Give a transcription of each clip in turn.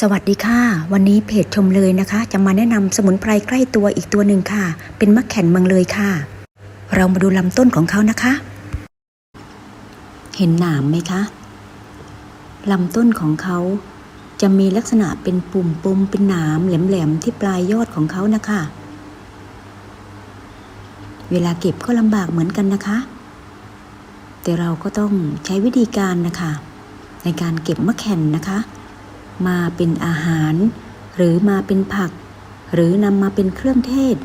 สวัสดีค่ะ วันนี้เพจชมเลยนะคะ จะมาแนะนำสมุนไพรใกล้ตัวอีกตัวหนึ่งค่ะ เป็นมะแข่นเมืองเลยค่ะ เรามาดูลำต้นของเขานะคะ เห็นหนามไหมคะลำต้นของเขาจะมีลักษณะเป็นปุ่มปุ่มเป็นหนามแหลมๆที่ปลายยอดของเขานะคะ เวลาเก็บก็ลำบากเหมือนกันนะคะ แต่เราก็ต้องใช้วิธีการนะคะ ในการเก็บมะแข่นนะคะ มาเป็นอาหาร หรือมาเป็นผัก หรือนำมาเป็นเครื่องเทศ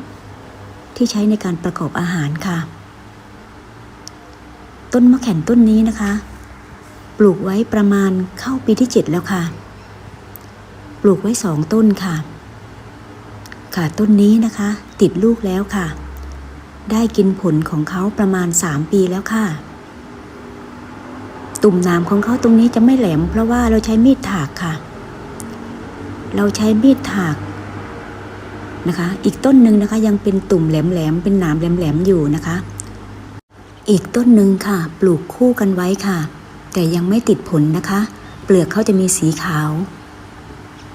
ที่ใช้ในการประกอบอาหารค่ะ ต้นมะแข่นต้นนี้นะคะ ปลูกไว้ประมาณเข้าปีที่ 7 แล้วค่ะ ปลูกไว้สองต้นค่ะ ค่ะต้นนี้นะคะ ติดลูกแล้วค่ะ ได้กินผลของเขาประมาณ 3 ปีแล้วค่ะตุ่มหนามของเขาตรงนี้จะไม่แหลมเพราะว่าเราใช้มีดถากค่ะ เราใช้มีดถากนะคะ อีกต้นหนึ่งนะคะยังเป็นตุ่มแหลมๆเป็นหนามแหลมๆอยู่นะคะ อีกต้นหนึ่งค่ะ ปลูกคู่กันไว้ค่ะ แต่ยังไม่ติดผลนะคะ เปลือกเขาจะมีสีขาว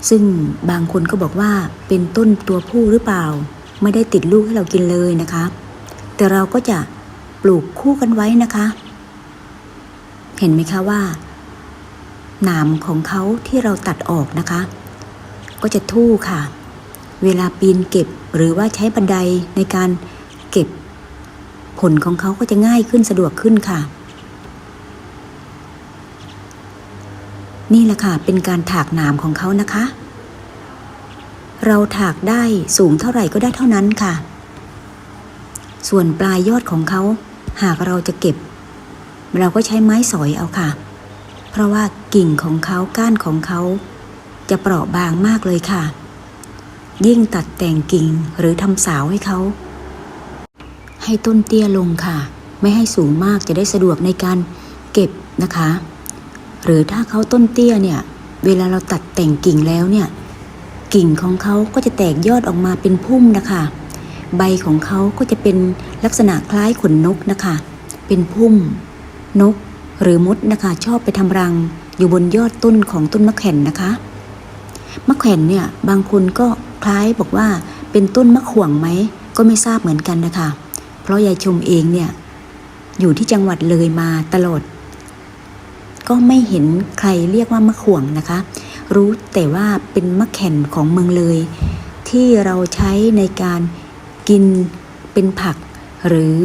ซึ่งบางคนก็บอกว่าเป็นต้นตัวผู้หรือเปล่า ไม่ได้ติดลูกให้เรากินเลยนะคะ แต่เราก็จะปลูกคู่กันไว้นะคะ เห็นไหมคะว่าหนามของเขาที่เราตัดออกนะคะ ก็จะทู่ค่ะ เวลาปีนเก็บหรือว่าใช้บันไดในการเก็บ ผลของเขาก็จะง่ายขึ้นสะดวกขึ้นค่ะ นี่แหละค่ะ เป็นการถากหนามของเขานะคะ เราถากได้สูงเท่าไหร่ก็ได้เท่านั้นค่ะ ส่วนปลายยอดของเขา หากเราจะเก็บ เราก็ใช้ไม้สอยเอาค่ะ เพราะว่ากิ่งของเขาก้านของเขา จะเปราะบางมากเลยค่ะ ยิ่งตัดแต่งกิ่งหรือทำสาวให้เขา ให้ต้นเตี้ยลงค่ะ ไม่ให้สูงมากจะได้สะดวกในการเก็บนะคะ หรือถ้าเขาต้นเตี้ยเนี่ย เวลาเราตัดแต่งกิ่งแล้วเนี่ย กิ่งของเขาก็จะแตกยอดออกมาเป็นพุ่มนะคะ ใบของเขาก็จะเป็นลักษณะคล้ายขนนกนะคะ เป็นพุ่ม นกหรือมดนะคะ ชอบไปทำรังอยู่บนยอดต้นของต้นมะแข่นนะคะ มะแขวนเนี่ยบางคนก็คล้ายบอกว่าเป็นต้นมะข่วงไหมก็ไม่ทราบเหมือนกันนะคะ เพราะยายชมเองเนี่ยอยู่ที่จังหวัดเลยมาตลอด ก็ไม่เห็นใครเรียกว่ามะข่วงนะคะ รู้แต่ว่าเป็นมะแข่นของเมืองเลย ที่เราใช้ในการกินเป็นผัก หรือ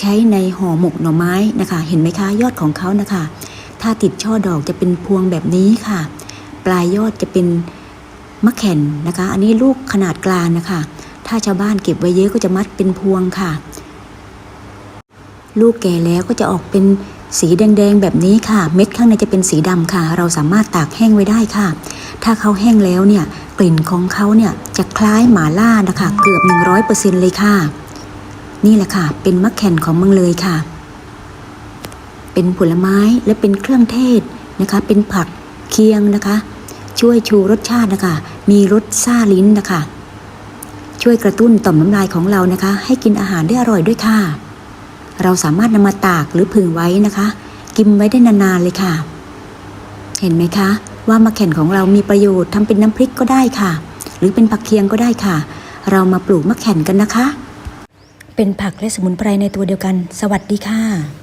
ใช้ในห่อหมกหน่อไม้นะคะ เห็นไหมคะยอดของเขานะคะ ถ้าติดช่อดอกจะเป็นพวงแบบนี้ค่ะ ปลายยอดจะเป็น มะแข่นนะคะ อันนี้ลูกขนาดกลางนะคะ ถ้าชาวบ้านเก็บไว้เยอะก็จะมัดเป็นพวงค่ะ ลูกแก่แล้วก็จะออกเป็นสีแดงๆแบบนี้ค่ะ เม็ดข้างในจะเป็นสีดำค่ะ เราสามารถตากแห้งไว้ได้ค่ะ ถ้าเขาแห้งแล้วเนี่ยกลิ่นของเขาเนี่ยจะคล้ายหมาล่านะคะ เกือบ 100%เลยค่ะ นี่แหละค่ะ เป็นมะแข่นของเมืองเลยค่ะ เป็นผลไม้และเป็นเครื่องเทศนะคะ เป็นผักเคียงนะคะ ช่วยชูรสชาตินะคะ มีรสซาลิ้นนะคะ ช่วยกระตุ้นต่อมน้ำลายของเรานะคะ ให้กินอาหารได้อร่อยด้วยค่ะ เราสามารถนำมาตากหรือผึ่งไว้นะคะ กินไว้ได้นานๆเลยค่ะ เห็นไหมคะ ว่ามะแข่นของเรามีประโยชน์ทำเป็นน้ำพริกก็ได้ค่ะ หรือเป็นผักเคียงก็ได้ค่ะ เรามาปลูกมะแข่นกันนะคะ เป็นผักและสมุนไพรในตัวเดียวกัน สวัสดีค่ะ